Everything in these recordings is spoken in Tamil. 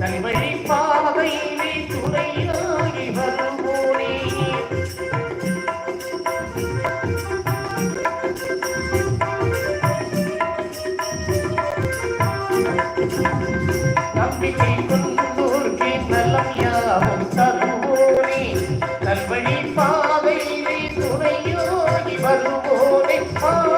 தனிவழி பா I'm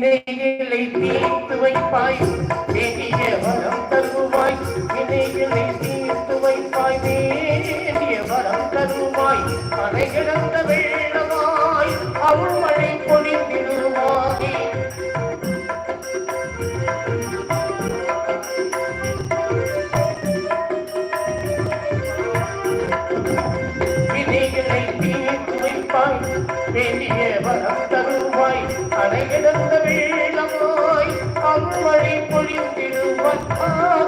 நெய்யிலை தீர்த்து வைப்பாய். what you do, what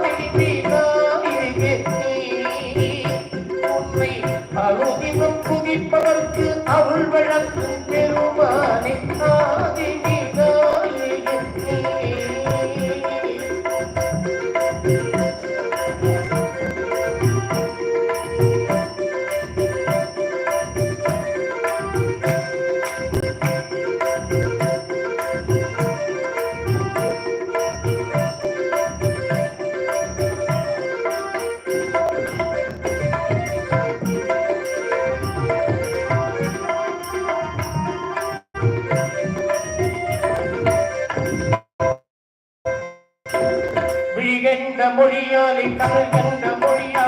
என்ற மொழியாலே கடல் கண்ட மொழியால்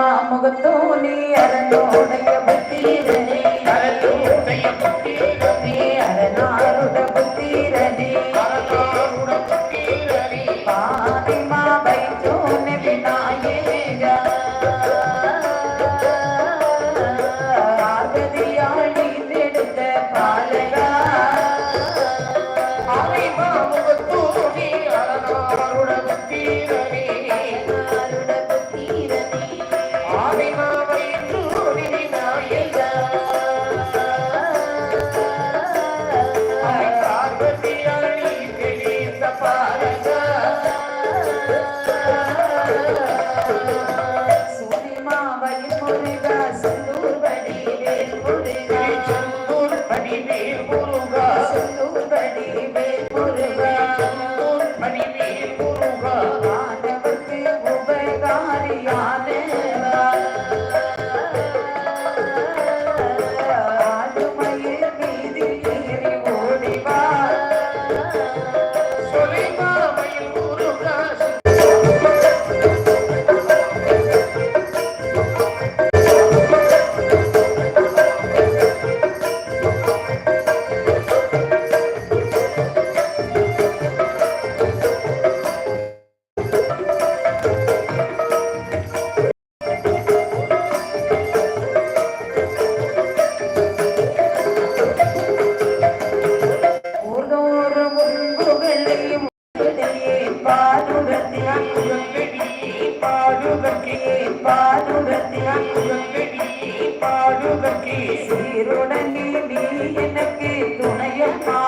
மாமுகத்தோனி அதனோடைய பக்தி பாடுதக்கி பாடுதக்கி பாடுதக்கி சீருடன் நீ எனக்கு துணையம்மா.